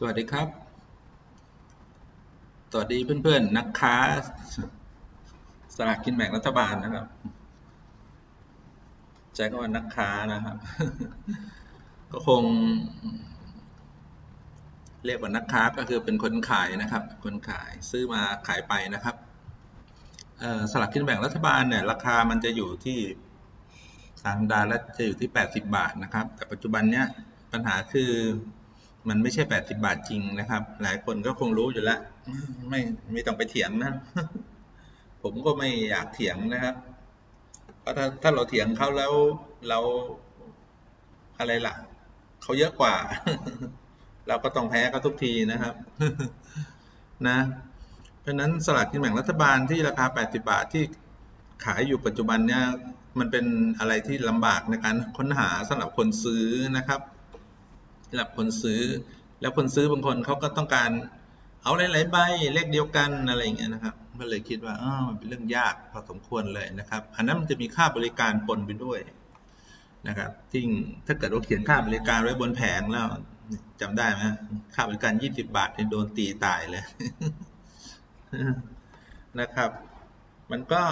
สวัสดีครับ สวัสดีเพื่อนๆ นักค้าสลากกินแบ่งรัฐบาลนะครับ ใช้คำว่านักค้านะครับ ก็คง เรียกว่านักค้าก็คือเป็นคนขายนะครับ คนขายซื้อมาขายไปนะครับสลากกินแบ่งรัฐบาลเนี่ย ราคามันจะอยู่ที่สางดาและจะอยู่ที่ 80 บาทนะครับ แต่ปัจจุบันเนี้ยปัญหาคือ มันไม่ใช่80บาทจริงนะครับ หลายคนก็คงรู้อยู่แล้ว ไม่ไม่ต้องไปเถียงนะ ผมก็ไม่อยากเถียงนะครับ เพราะถ้าถ้าเราเถียงเขาแล้วเราอะไรล่ะ เขาเยอะกว่า เราก็ต้องแพ้เขาทุกทีนะครับ นะ เพราะนั้นสลากกินแบ่งรัฐบาลที่ราคา 80 บาทที่ขายอยู่ปัจจุบันเนี่ย มันเป็นอะไรที่ลำบากในการค้นหาสำหรับคนซื้อนะครับ สำหรับคนซื้อ แล้วคนซื้อบางคนเขาก็ต้องการ เอาหลายๆใบเลขเดียวกันอะไรอย่างเงี้ยนะครับก็เลยคิดว่าอ๋อมันเป็นเรื่องยากพอสมควรเลยนะครับ อันนั้นมันจะมีค่าบริการปนไปด้วยนะครับที่ถ้าเกิดเราเขียนค่าบริการไว้บนแผงแล้วจำได้ไหมค่าบริการยี่สิบาทโดนตีตายเลยนะครับ มันก็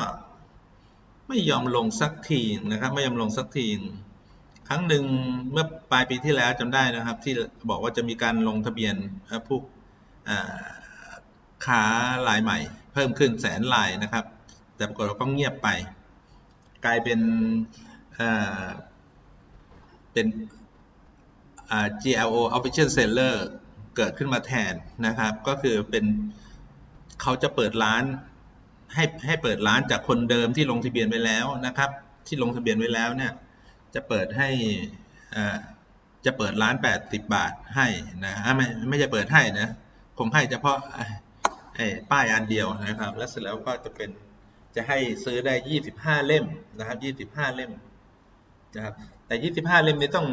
ไม่ยอมลงสักทีนะครับ ไม่ยอมลงสักที ครั้งหนึ่งเมื่อปลายปีที่แล้วจำได้นะครับ ที่บอกว่าจะมีการลงทะเบียนพวกค้ารายใหม่ เพิ่มขึ้นแสนรายนะครับ แต่ปรากฏว่าก็เงียบไป กลายเป็นเป็น GLO Official Seller เกิดขึ้นมาแทนนะครับ ก็คือเป็นเขาจะเปิดร้านให้ให้เปิดร้านจากคนเดิมที่ลงทะเบียนไว้แล้วนะครับ ที่ลงทะเบียนไว้แล้วเนี่ย จะเปิดให้จะเปิดร้านแปดสิบบาทให้นะไม่ไม่จะเปิดให้นะคงให้เฉพาะไอ้ป้ายอันเดียวนะครับ แล้วเสร็จแล้วก็จะเป็นจะให้ซื้อได้ยี่สิบห้าเล่มนะครับยี่สิบห้าเล่มนะครับแต่ยี่สิบห้าเล่มนี้ต้อง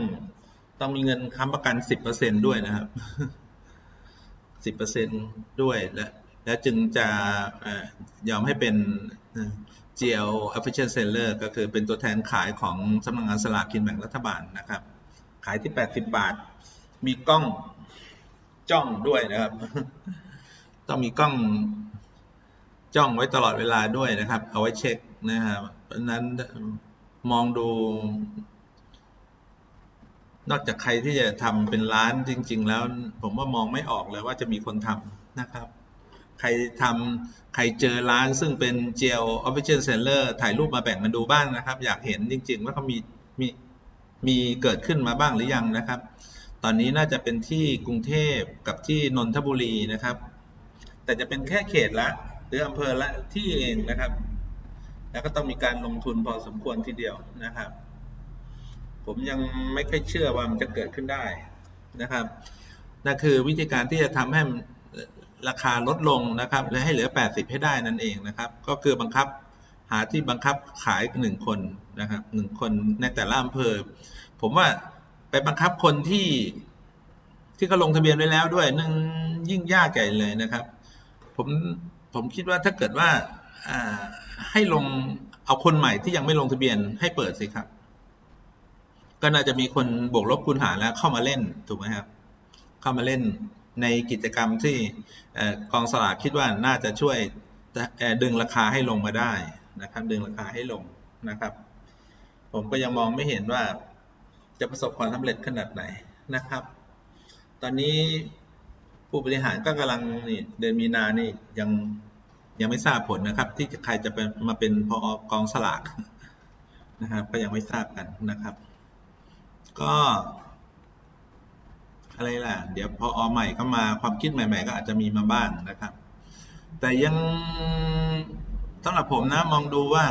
ต้องมีเงินค้ำประกันสิบเปอร์เซ็นด้วยนะครับสิบเปอร์เซ็นด้วยและแล้วจึงจะยอมให้เป็น GL Official Seller ก็คือเป็นตัวแทนขายของสำนักงงานสลากกินแบ่งรัฐบาลนะครับ ขายที่ 80 บาท มีกล้องจ้องด้วยนะครับ ต้องมีกล้องจ้องไว้ตลอดเวลาด้วยนะครับ เอาไว้เช็คนะครับเพราะนั้นมองดู นอกจากใครที่จะทำเป็นร้านจริง ๆ แล้ว ผมว่ามองไม่ออกเลยว่าจะมีคนทำนะครับ ใครทำใครเจอร้านซึ่งเป็นเจลออฟฟิเชียลเซลเลอร์ถ่ายรูปมาแบ่งกันดูบ้างนะครับ อยากเห็นจริง ๆ ว่าเขามีมีมีเกิดขึ้นมาบ้างหรือยังนะครับ ตอนนี้น่าจะเป็นที่กรุงเทพกับที่นนทบุรีนะครับ แต่จะเป็นแค่เขตละ หรืออำเภอละที่เองนะครับ แล้วก็ต้องมีการลงทุนพอสมควรทีเดียวนะครับ ผมยังไม่ค่อยเชื่อว่ามันจะเกิดขึ้นได้นะครับนั่นคือวิธีการที่จะทำให้ ราคาลดลงนะครับและให้เหลือ 80 ให้ได้นั่นเองนะครับ ก็คือบังคับหาที่บังคับขายหนึ่งคนนะครับหนึ่งคนในแต่ละอำเภอ ผมว่าไปบังคับคนที่ที่เขาลงทะเบียนไว้แล้วด้วยนั่งยิ่งยากใหญ่เลยนะครับ ผมผมคิดว่าถ้าเกิดว่าให้ลงเอาคนใหม่ที่ยังไม่ลงทะเบียนให้เปิดสิครับ ก็น่าจะมีคนบวกลบคูณหารแล้วเข้ามาเล่นถูกไหมครับ เข้ามาเล่น ในกิจกรรมที่กองสลากคิดว่าน่าจะช่วยดึงราคาให้ลงมาได้นะครับ ดึงราคาให้ลงนะครับ ผมก็ยังมองไม่เห็นว่าจะประสบความสำเร็จขนาดไหนนะครับ ตอนนี้ผู้บริหารก็กำลังนี่เดือนมีนานี่ยังยังไม่ทราบผลนะครับ ที่ใครจะเป็นมาเป็นพอกองสลากนะครับ ก็ยังไม่ทราบกันนะครับ ก็ อะไรล่ะ เดี๋ยวพออใหม่เข้ามาความคิดใหม่ ๆ ก็อาจจะมีมาบ้างนะครับ แต่ยังสำหรับผมนะมองดูว่า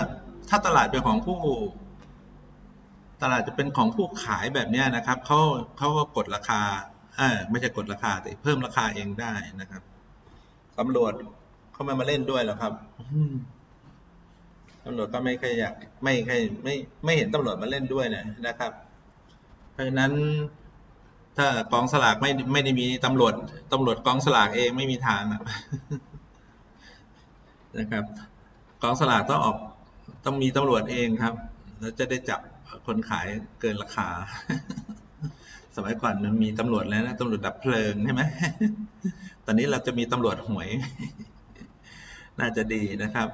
ถ้าตลาดเป็นของผู้ ตลาดจะเป็นของผู้ขายแบบนี้นะครับเขาเขาก็กดราคาอไม่ใช่กดราคาแต่เพิ่มราคาเองได้นะครับตำรวจเขาไม่มาเล่นด้วยหรอครับตำรวจก็ไม่เคยอยากไม่เคยไม่ไม่เห็นตำรวจมาเล่นด้วยนะนะครับ เพราะฉะนั้น ถ้ากองสลากไม่ไม่ได้มีตำรวจตำรวจกองสลากเองไม่มีทางนะครับกองสลากต้องออกต้องมีตำรวจเองครับ แล้วจะได้จับคนขายเกินราคา สมัยก่อนมันมีตำรวจแล้วนะตำรวจดับเพลิงใช่ไหมตอนนี้เราจะมีตำรวจหวย น่าจะดีนะครับ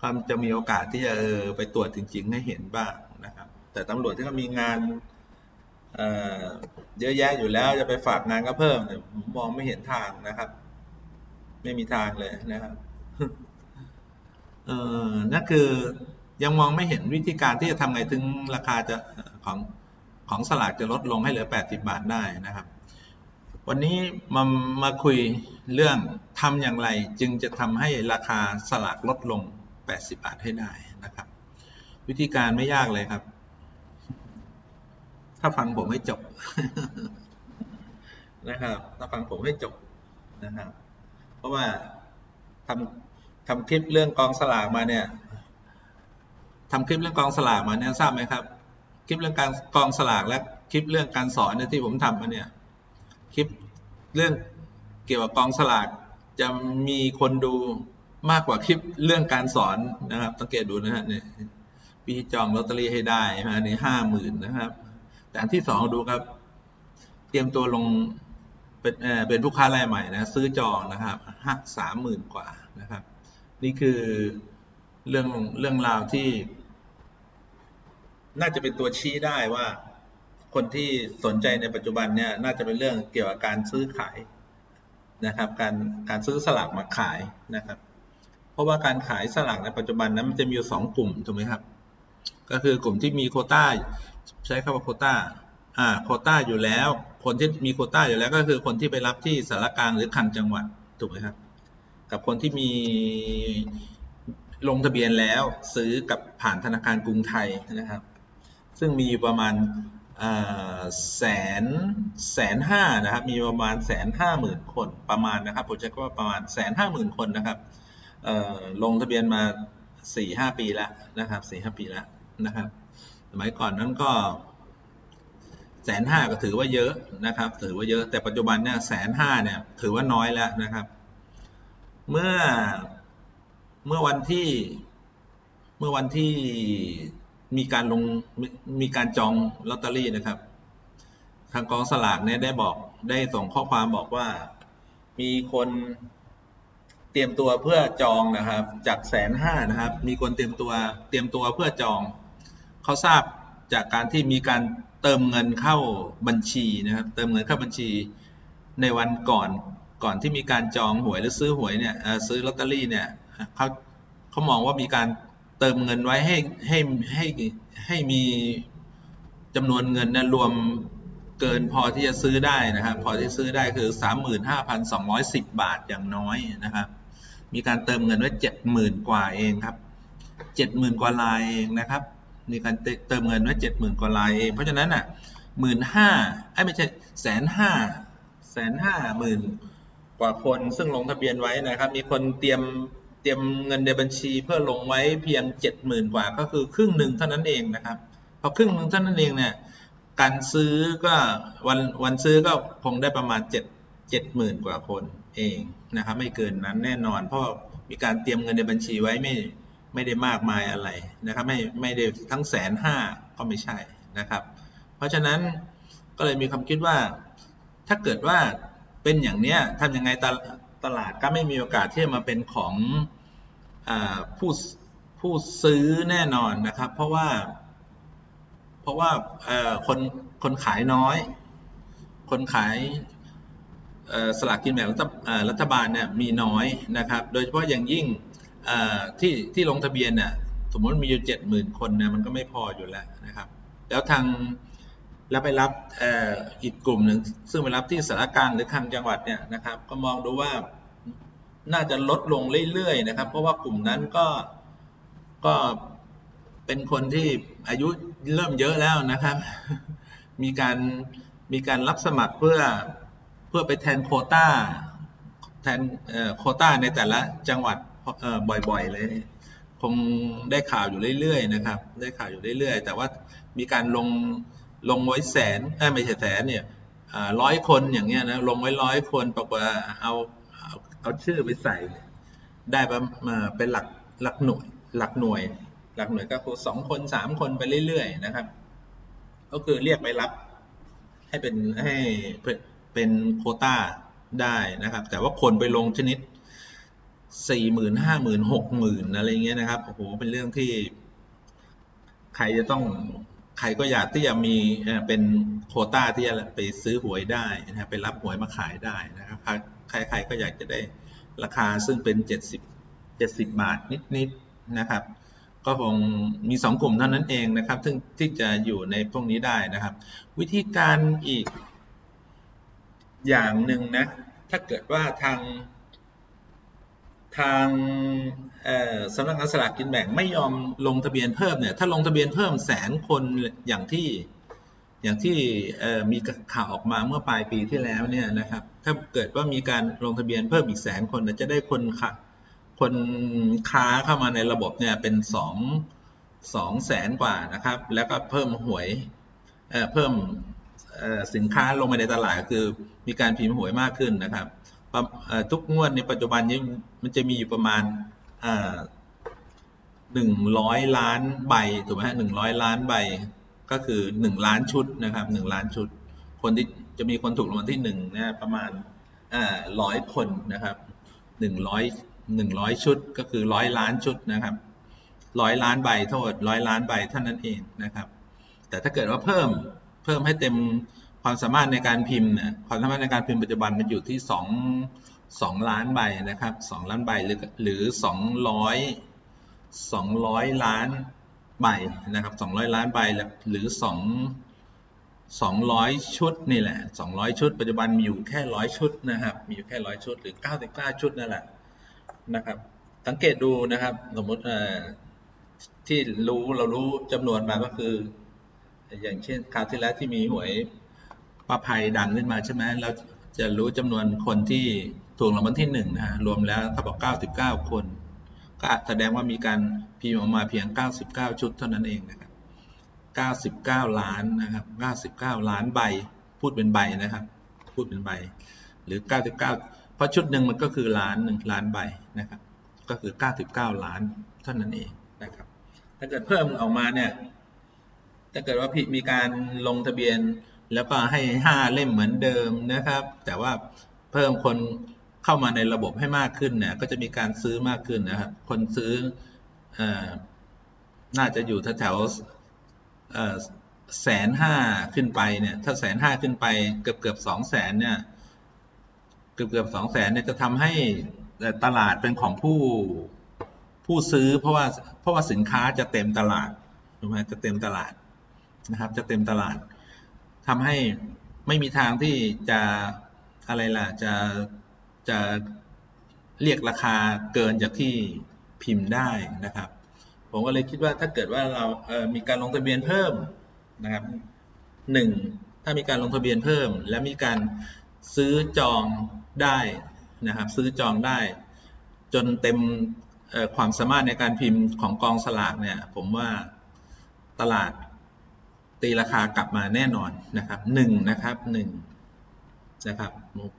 ความจะมีโอกาสที่จะเออไปตรวจจริง ๆ ให้เห็นบ้างนะครับ แต่ตำรวจที่เขามีงาน เยอะแยะอยู่แล้วจะไปฝากงานก็เพิ่มเนี่ยผมมองไม่เห็นทางนะครับ ไม่มีทางเลยนะครับเออนั่นคือยังมองไม่เห็นวิธีการที่จะทำไงถึงราคาจะของของสลากจะลดลงให้เหลือ 80 บาทได้นะครับ วันนี้มามาคุยเรื่องทำอย่างไรจึงจะทำให้ราคาสลากลดลง 80 บาทให้ได้นะครับ วิธีการไม่ยากเลยครับ ถ้าฟังผมให้จบนะครับ ถ้าฟังผมให้จบนะครับ เพราะว่าทำทำคลิปเรื่องกองสลากมาเนี่ยทำคลิปเรื่องกองสลากมาเนี่ยทราบไหมครับ คลิปเรื่องการกองสลากและคลิปเรื่องการสอนเนี่ยที่ผมทำมาเนี่ย คลิปเรื่องเกี่ยวกับกองสลากจะมีคนดูมากกว่าคลิปเรื่องการสอนนะครับสังเกตดูนะฮะเนี่ยพี่จองลอตเตอรี่ให้ได้นะนี่ห้าหมื่นนะครับ อันที่สองดูครับ เตรียมตัวลงเป็นเอ่อเป็นผู้ค้ารายใหม่นะ ซื้อจองนะครับห้าสามหมื่นกว่านะครับ นี่คือเรื่องเรื่องราวที่ น่าจะเป็นตัวชี้ได้ว่า คนที่สนใจในปัจจุบันเนี่ย น่าจะเป็นเรื่องเกี่ยวกับการซื้อขายนะครับ การการซื้อสลากมาขายนะครับ เพราะว่าการขายสลากในปัจจุบันนั้นมันจะมีอยู่สองกลุ่มถูกไหมครับ ก็คือกลุ่มที่มีโคต้าใช้คำว่าโคต้าอ่าโคต้าอยู่แล้ว คนที่มีโคต้าอยู่แล้วก็คือคนที่ไปรับที่สารกลางหรือคังจังหวัดถูกไหมครับ กับคนที่มีลงทะเบียนแล้วซื้อกับผ่านธนาคารกรุงไทยนะครับ ซึ่งมีประมาณแสนแสนห้านะครับ มีประมาณแสนห้าหมื่นคนประมาณนะครับผมจะก็ว่าประมาณแสนห้าหมื่นคนนะครับลงทะเบียนมา สี่ห้าปีแล้วนะครับสี่ห้าปีแล้วนะครับ สมัยก่อนนั้นก็แสนห้าก็ถือว่าเยอะนะครับ ถือว่าเยอะแต่ปัจจุบันเนี่ยแสนห้าเนี่ย ถือว่าน้อยแล้วนะครับ เมื่อเมื่อวันที่เมื่อวันที่มีการลงมีการจองลอตเตอรี่นะครับ ทางกองสลากเนี่ยได้บอกได้ส่งข้อความบอกว่า มีคน เตรียมตัวเพื่อจองนะครับ จากแสนห้านะครับ มีคนเตรียมตัวเตรียมตัวเพื่อจอง เขาทราบจากการที่มีการเติมเงินเข้าบัญชีนะครับ เติมเงินเข้าบัญชีในวันก่อนก่อนที่มีการจองหวยหรือซื้อหวยเนี่ยซื้อลอตเตอรี่เนี่ยเขาเขามองว่ามีการเติมเงินไว้ให้ให้ให้ให้มีจำนวนเงินนะรวมเกินพอที่จะซื้อได้นะครับ พอที่ซื้อได้คือ 35,210 บาทอย่างน้อยนะครับ มีการเติมเงินไว้70,000กว่าเองครับ70,000กว่าลายเองนะครับมีการเติมเงินไว้70,000กว่าลายเอง เพราะฉะนั้นอะหมื่นห้าไอ้ไม่ใช่แสนห้าแสนห้าหมื่นกว่าคนซึ่งลงทะเบียนไว้นะครับ มีคนเตรียมเตรียมเงินในบัญชีเพื่อลงไว้เพียงเจ็ดหมื่นกว่าก็คือครึ่งหนึ่งเท่านั้นเองนะครับพอครึ่งหนึ่งเท่านั้นเองเนี่ยการซื้อก็วันวันซื้อก็คงได้ประมาณเจ็ด เจ็ดหมื่นกว่าคนเองนะครับไม่เกินนั้นแน่นอนเพราะมีการเตรียมเงินในบัญชีไว้ไม่ไม่ได้มากมายอะไรนะครับไม่ไม่ได้ทั้งแสนห้าก็ไม่ใช่นะครับ เพราะฉะนั้นก็เลยมีความคิดว่า ถ้าเกิดว่าเป็นอย่างเนี้ยทำยังไงตลาดก็ไม่มีโอกาสที่จะมาเป็นของอผู้ผู้ซื้อแน่นอนนะครับ เพราะว่า เพราะว่าคนคนขายน้อย คนขาย สลากกินแบ่งรัฐบาลเนี่ยมีน้อยนะครับ โดยเฉพาะอย่างยิ่งที่ที่ลงทะเบียนเนี่ยสมมติมีอยู่เจ็ดหมื่นคนนะมันก็ไม่พออยู่แล้วนะครับ แล้วทางแล้วไปรับอีกกลุ่มหนึ่งซึ่งไปรับที่สารกางหรือคลังจังหวัดเนี่ยนะครับ ก็มองดูว่าน่าจะลดลงเรื่อยๆนะครับ เพราะว่ากลุ่มนั้นก็ก็เป็นคนที่อายุเริ่มเยอะแล้วนะครับ มีการมีการรับสมัครเพื่อ เพื่อไปแทนโคต้าแทนโคต้าในแต่ละจังหวัดบ่อยๆ เลย คงได้ข่าวอยู่เรื่อยๆนะครับ ได้ข่าวอยู่เรื่อยๆ แต่ว่ามีการลงลงไว้แสนไม่ใช่แสนเนี่ยร้อยคนอย่างเงี้ยนะลงไว้ร้อยคนปรากฏเอาเอาเอาชื่อไปใส่ ได้มาเป็นหลักหลักหน่วยหลักหน่วย หลักหน่วยก็คือสองคนสามคนไปเรื่อยๆนะครับ ก็คือเรียกไปรับ ให้เป็นให้ เป็นโคต้าได้นะครับ แต่ว่าคนไปลงชนิดสี่หมื่นห้าหมื่นหกหมื่นอะไรเงี้ยนะครับโอ้โหเป็นเรื่องที่ใครจะต้องใครก็อยากที่จะมีเป็นโคต้าที่จะไปซื้อหวยได้นะครับไปรับหวยมาขายได้นะครับใครใครๆก็อยากจะได้ราคาซึ่งเป็นเจ็ดสิบเจ็ดสิบบาทนิดๆนะครับ ก็คงมีสองกลุ่มเท่านั้นเองนะครับ ซึ่งที่จะอยู่ในพวกนี้ได้นะครับ วิธีการอีก อย่างหนึ่งนะ ถ้าเกิดว่าทางทางสำนักงานสลากกินแบ่งไม่ยอมลงทะเบียนเพิ่มเนี่ยถ้าลงทะเบียนเพิ่มแสนคนอย่างที่อย่างที่มีข่าวออกมาเมื่อปลายปีที่แล้วเนี่ยนะครับ ถ้าเกิดว่ามีการลงทะเบียนเพิ่มอีกแสนคนจะได้คนค่ะคนค้าเข้ามาในระบบเนี่ยเป็นสองสองแสนกว่านะครับ แล้วก็เพิ่มหวยเเพิ่ม สินค้าลงมาในตลาดคือมีการพิมพ์หวยมากขึ้นนะครับทุกงวดในปัจจุบันนี้มันจะมีอยู่ประมาณหนึ่งร้อยล้านใบถูกไหมฮะหนึ่งร้อยล้านใบก็คือหนึ่งล้านชุดนะครับหนึ่งล้านชุด คนที่จะมีคนถูกรางวัลที่หนึ่งนะประมาณร้อยคนนะครับหนึ่งร้อยหนึ่งร้อยชุดก็คือร้อยล้านชุดนะครับร้อยล้านใบโทษร้อยล้านใบเท่านั้นเองนะครับ แต่ถ้าเกิดว่าเพิ่ม เพิ่มให้เต็มความสามารถในการพิมพ์เนี่ยความสามารถในการพิมพ์ปัจจุบันมันอยู่ที่สองสองล้านใบนะครับสองล้านใบหรือหรือสองร้อยสองร้อยล้านใบนะครับสองร้อยล้านใบหรือสองสองร้อยชุดนี่แหละสองร้อยชุด ปัจจุบันมีอยู่แค่ร้อยชุดนะครับ มีอยู่แค่ร้อยชุดหรือเก้าสิบเก้าชุดนั่นแหละนะครับ สังเกตดูนะครับ สมมติที่รู้เรารู้จำนวนมาก็คือ อย่างเช่นคราวที่แล้วที่มีหวยป้าภัยดังขึ้นมาใช่ไหมเราจะรู้จำนวนคนที่ถูกรางวัลที่หนึ่งนะฮะรวมแล้วเขาบอกเก้าสิบเก้าคน ก็แสดงว่ามีการพิมพ์ออกมาเพียงเก้าสิบเก้าชุดเท่านั้นเองนะครับเก้าสิบเก้าล้านนะครับเก้าสิบเก้าล้านใบ พูดเป็นใบนะครับ พูดเป็นใบ หรือเก้าสิบเพราะชุดหนึ่งมันก็คือล้านหนึ่งล้านใบนะครับ ก็คือเก้าสิบเก้าล้านเท่านั้นเองนะครับ ถ้าเกิดเพิ่มออกมาเนี่ย ถ้าเกิดว่าพี่มีการลงทะเบียน แล้วก็ให้ห้าเล่มเหมือนเดิมนะครับ แต่ว่าเพิ่มคนเข้ามาในระบบให้มากขึ้นเนี่ยก็จะมีการซื้อมากขึ้นนะครับ คนซื้ออน่าจะอยู่แถวแสนห้าขึ้นไปเนี่ย ถ้าแสนห้าขึ้นไปเกือบเกือบสองแสนเนี่ย เกือบเกือบสองแสนเนี่ยจะทำให้ตลาดเป็นของผู้ผู้ซื้อเพราะว่าเพราะว่าสินค้าจะเต็มตลาดถูกไหมจะเต็มตลาด นะครับ จะเต็มตลาดทำให้ไม่มีทางที่จะอะไรล่ะจะจะเรียกราคาเกินจากที่พิมพ์ได้นะครับ ผมก็เลยคิดว่าถ้าเกิดว่าเราเมีการลงทะเบียนเพิ่มนะครับหนึ่งถ้ามีการลงทะเบียนเพิ่ม และมีการซื้อจองได้นะครับ ซื้อจองได้ จนเต็มความสามารถในการพิมพ์ของกองสลากเนี่ย ผมว่าตลาด ตีราคากลับมาแน่นอนนะครับหนึ่งนะครับหนึ่งนะครับ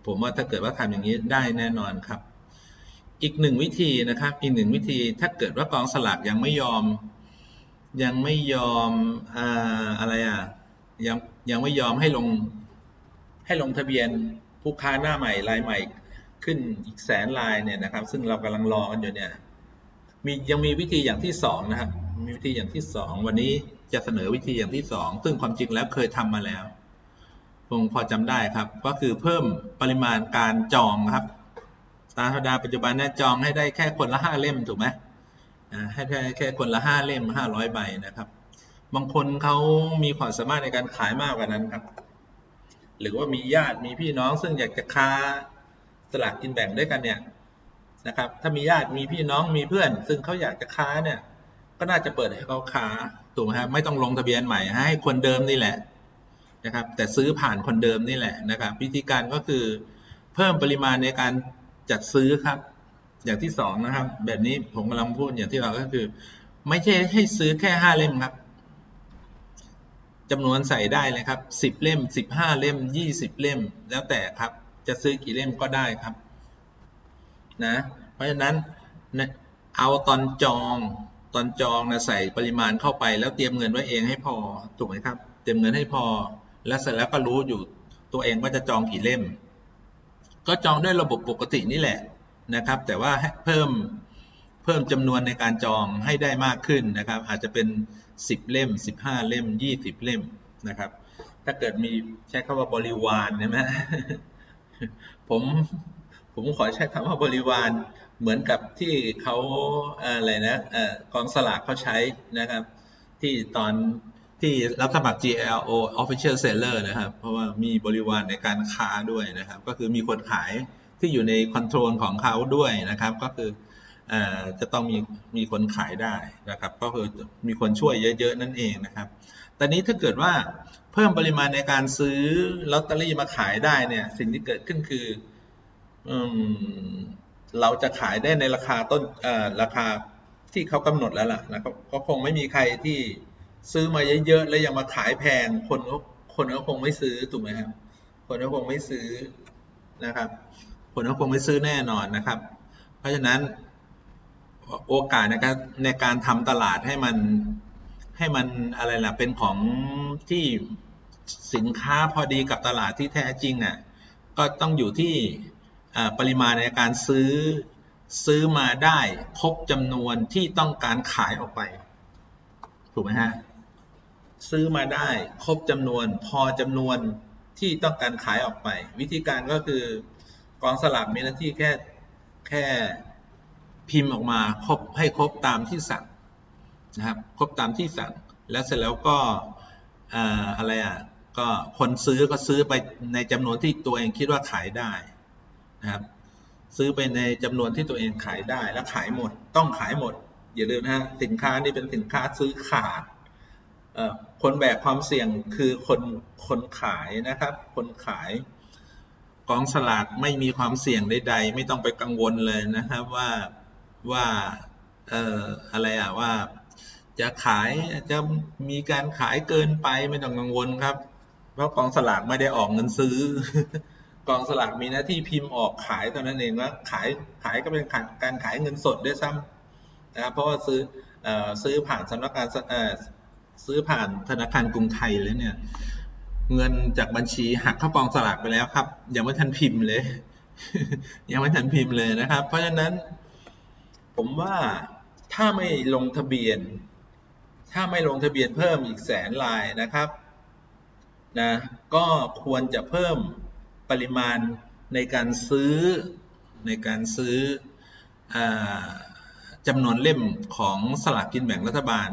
ผมว่าถ้าเกิดว่าทำอย่างนี้ได้แน่นอนครับ อีกหนึ่งวิธีนะครับอีกหนึ่งวิธีถ้าเกิดว่ากองสลากยังไม่ยอม ยังไม่ยอมอะไรอะยังยังไม่ยอมให้ลงให้ลงทะเบียนผู้ค้าหน้าใหม่รายใหม่ขึ้นอีกแสนลายเนี่ยนะครับ ซึ่งเรากำลังรอกันอยู่เนี่ยมียังมีวิธีอย่างที่สองนะครับ มีวิธีอย่างที่สองวันนี้ จะเสนอวิธีอย่างที่สองซึ่งความจริงแล้วเคยทำมาแล้วคงพอจำได้ครับ ก็คือเพิ่มปริมาณการจองครับ ตาธรรมดาปัจจุบันเนี่ยจองให้ได้แค่คนละห้าเล่มถูกไหมให้ได้แค่คนละห้าเล่มห้าร้อยใบนะครับ บางคนเขามีความสามารถในการขายมากกว่านั้นครับ หรือว่ามีญาติมีพี่น้องซึ่งอยากจะค้าสลากกินแบ่งด้วยกันเนี่ยนะครับ ถ้ามีญาติมีพี่น้องมีเพื่อน ซึ่งเขาอยากจะค้าเนี่ย ก็น่าจะเปิดให้เขาค้า ถูกไหมครับไม่ต้องลงทะเบียนใหม่ให้คนเดิมนี่แหละนะครับ แต่ซื้อผ่านคนเดิมนี่แหละนะครับวิธีการก็คือเพิ่มปริมาณในการจัดซื้อครับ อย่างที่สองนะครับ แบบนี้ผมกำลังพูดอย่างที่เราก็คือ ไม่ใช่ให้ซื้อแค่ห้าเล่มครับจำนวนใส่ได้เลยครับสิบเล่มสิบห้าเล่มยี่สิบเล่ม แล้วแต่ครับ จะซื้อกี่เล่มก็ได้ครับ นะ เพราะฉะนั้นเอาตอนจอง ตอนจองนะใส่ปริมาณเข้าไป แล้วเตรียมเงินไว้เองให้พอถูกไหมครับ เตรียมเงินให้พอ และเสร็จแล้วก็รู้อยู่ตัวเองว่าจะจองกี่เล่ม ก็จองด้วยระบบปกตินี่แหละนะครับ แต่ว่าเพิ่มเพิ่มจำนวนในการจองให้ได้มากขึ้นนะครับ อาจจะเป็น 10 เล่ม 15 เล่ม 20 เล่มนะครับ ถ้าเกิดมีใช้คำว่าบริวารใช่ไหมผมผมขอใช้คำว่าบริวาร เหมือนกับที่เขาอะไรนะกองสลากเขาใช้นะครับ ที่ตอนที่รับสมัคร GLO Official Seller นะครับ เพราะว่ามีบริวารในการค้าด้วยนะครับ ก็คือมีคนขายที่อยู่ในคอนโทรลของเขาด้วยนะครับ ก็คืออจะต้องมีมีคนขายได้นะครับ ก็คือมีคนช่วยเยอะๆนั่นเองนะครับ ตอนนี้ถ้าเกิดว่าเพิ่มปริมาณในการซื้อลอตเตอรี่มาขายได้เนี่ย สิ่งที่เกิดขึ้นคืออ เราจะขายได้ในราคาต้นราคาที่เขากำหนดแล้วล่ะนะครับก็คงไม่มีใครที่ซื้อมาเยอะๆแล้วยังมาขายแพง คนก็คนก็คงไม่ซื้อถูกไหมครับ คนก็คงไม่ซื้อนะครับ คนก็คงไม่ซื้อแน่นอนนะครับ เพราะฉะนั้นโอกาสในการในการทำตลาดให้มันให้มันอะไรล่ะเป็นของที่สินค้าพอดีกับตลาดที่แท้จริงอะก็ต้องอยู่ที่ ปริมาณในการซื้อซื้อมาได้ครบจำนวนที่ต้องการขายออกไป ถูกไหมฮะ ซื้อมาได้ครบจำนวนพอจำนวนที่ต้องการขายออกไป วิธีการก็คือกองสลากมีหน้าที่แค่แค่พิมพ์ออกมาครบให้ครบตามที่สั่งนะครับครบตามที่สั่ง แล้วเสร็จแล้วก็อะไรอะก็คนซื้อก็ซื้อไปในจำนวนที่ตัวเองคิดว่าขายได้ นะครับซื้อไปในจำนวนที่ตัวเองขายได้และขายหมด ต้องขายหมด อย่าลืมนะสินค้านี่เป็นสินค้าซื้อขาดคนแบกความเสี่ยงคือคนคนขายนะครับ คนขายกองสลากไม่มีความเสี่ยงใดๆ ไม่ต้องไปกังวลเลยนะครับว่าว่าเอ่ออะไรอะว่า จะขายจะมีการขายเกินไปไม่ต้องกังวลครับ เพราะกองสลากไม่ได้ออกเงินซื้อ กองสลากมีหน้าที่พิมพ์ออกขายตอนนั้นเองว่าขายขายก็เป็นการขายเงินสดด้วยซ้ำนะครับเพราะว่าซื้ออซื้อผ่านสำนักงานซื้อผ่านธนาคารกรุงไทยเลยเนี่ย เงินจากบัญชีหักเข้ากองสลากไปแล้วครับ ยังไม่ทันพิมพ์เลย ยังไม่ทันพิมพ์เลยนะครับ เพราะฉะนั้น ผมว่าถ้าไม่ลงทะเบียน ถ้าไม่ลงทะเบียนเพิ่มอีกแสนลายนะครับนะก็ควรจะเพิ่ม ปริมาณในการซื้อในการซื้ออจำนวนเล่มของสลากกินแบ่งรัฐบาล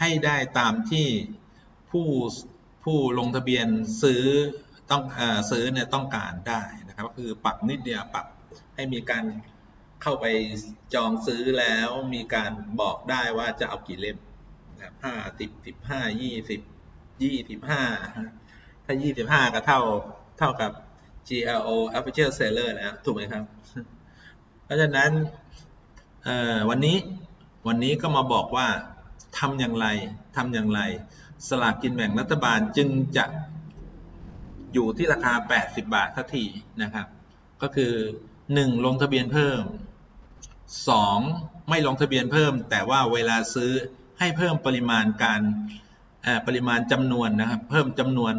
ให้ได้ตามที่ผู้ผู้ลงทะเบียนซื้อต้องอซื้อเนี่ยต้องการได้นะครับก็คือปรับนิดเดียวปรับให้มีการเข้าไปจองซื้อแล้วมีการบอกได้ว่าจะเอากี่เล่มนะครับห้าสิบสิบห้ายี่สิบยี่สิบห้าถ้ายี่สิบห้าก็เท่าเท่ากับ GLO Official Seller แล้วถูกไหมครับ เพราะฉะนั้นวันนี้วันนี้ก็มาบอกว่าทำอย่างไรทำอย่างไร สลากกินแบ่งรัฐบาลจึงจะอยู่ที่ราคา 80 บาททันทีนะครับ ก็คือ 1. ลงทะเบียนเพิ่ม 2. ไม่ลงทะเบียนเพิ่ม แต่ว่าเวลาซื้อให้เพิ่มปริมาณการปริมาณจำนวนนะครับ เพิ่มจำนวน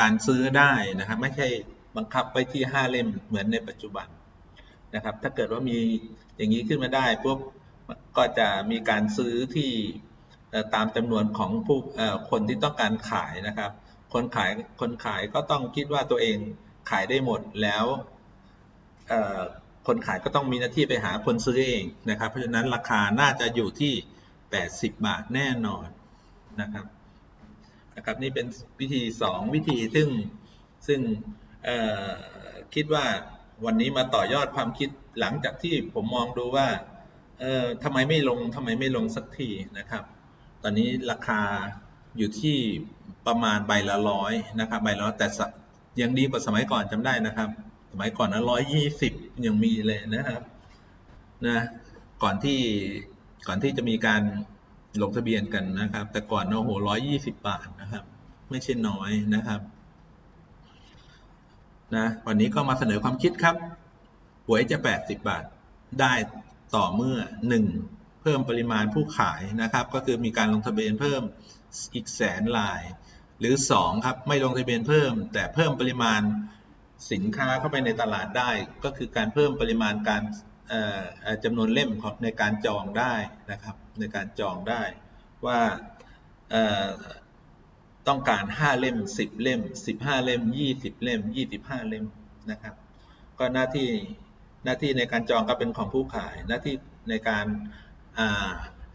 การซื้อได้นะครับ ไม่ใช่ บังคับไปที่ 5 เล่มเหมือนในปัจจุบันนะครับ ถ้าเกิดว่ามีอย่างนี้ขึ้นมาได้ปุ๊บก็จะมีการซื้อที่ตามจำนวนของผู้คนที่ต้องการขายนะครับ คนขายคนขายก็ต้องคิดว่าตัวเองขายได้หมดแล้วคนขายก็ต้องมีหน้าที่ไปหาคนซื้อเองนะครับ เพราะฉะนั้นราคาน่าจะอยู่ที่ 80 บาทแน่นอนนะครับนะครับนี่เป็นวิธี 2 วิธีซึ่งซึ่ง คิดว่าวันนี้มาต่อยอดความคิดหลังจากที่ผมมองดูว่าเออทำไมไม่ลงทำไมไม่ลงสักทีนะครับ ตอนนี้ราคาอยู่ที่ประมาณใบละร้อยนะครับใบละแต่ยังดีกว่าสมัยก่อนจำได้นะครับ สมัยก่อนนะร้อยยี่สิบยังมีเลยนะครับนะก่อนที่ก่อนที่จะมีการลงทะเบียนกันนะครับ แต่ก่อนโอ้โหร้อยยี่สิบบาทนะครับ ไม่ใช่น้อยนะครับ นะวันนี้ก็มาเสนอความคิดครับหวยจะ 80 บาทได้ต่อเมื่อ 1. เพิ่มปริมาณผู้ขายนะครับ ก็คือมีการลงทะเบียนเพิ่มอีกแสนลาย หรือสองครับ ไม่ลงทะเบียนเพิ่ม แต่เพิ่มปริมาณสินค้าเข้าไปในตลาดได้ ก็คือการเพิ่มปริมาณการจำนวนเล่มในการจองได้นะครับ ในการจองได้ว่า ต้องการ 5 เล่ม 10 เล่ม 15 เล่ม 20 เล่ม 25 เล่มนะครับ ก็หน้าที่หน้าที่ในการจองก็เป็นของผู้ขาย หน้าที่ในการา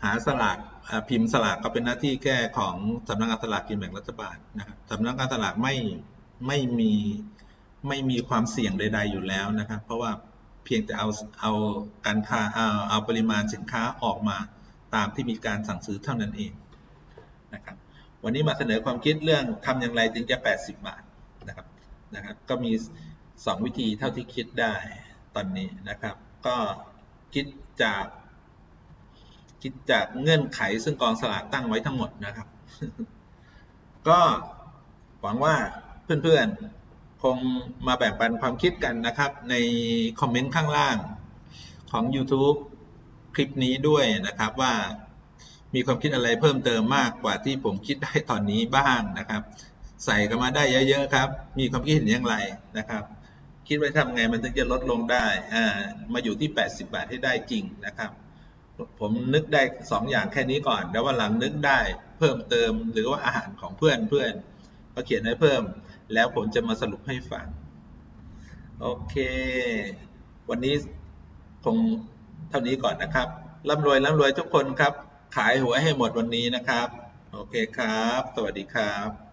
หาสลากาพิมพ์สลากก็เป็นหน้าที่แก้ของสำนักงานสลากกินแบ่งรัฐบาลนะครับสำนักงานสลากไม่ไม่มีไม่มีความเสี่ยงใด ๆอยู่แล้วนะครับ เพราะว่าเพียงแต่เอาเอาการค้าเอาเอาปริมาณสินค้าออกมาตามที่มีการสั่งซื้อเท่านั้นเองนะครับ วันนี้มาเสนอความคิดเรื่องทำอย่างไรถึงจะ 80 บาทนะครับนะครับก็มี 2 วิธีเท่าที่คิดได้ตอนนี้นะครับ ก็คิดจาก คิดจากเงื่อนไขซึ่งกองสลากตั้งไว้ทั้งหมดนะครับ ก็หวังว่าเพื่อนๆคงมาแบ่งปันความคิดกันนะครับ ในคอมเมนต์ข้างล่างของ YouTube คลิปนี้ด้วยนะครับว่า มีความคิดอะไรเพิ่มเติมมากกว่าที่ผมคิดได้ตอนนี้บ้างนะครับ ใส่กันมาได้เยอะ ๆ ครับ มีความคิดเห็นอย่างไรนะครับ คิดไว้ทำไงมันถึงจะลดลงได้อ่ามาอยู่ที่ 80 บาทให้ได้จริงนะครับ ผมนึกได้สองอย่างแค่นี้ก่อน แล้ววันหลังนึกได้เพิ่มเติมหรือว่าอาหารของเพื่อนเพื่อนก็เขียนให้เพิ่ม แล้วผมจะมาสรุปให้ฟังโอเค วันนี้คงเท่านี้ก่อนนะครับร่ำรวยร่ำรวยทุกคนครับ ขายหวยให้หมดวันนี้นะครับ โอเคครับ สวัสดีครับ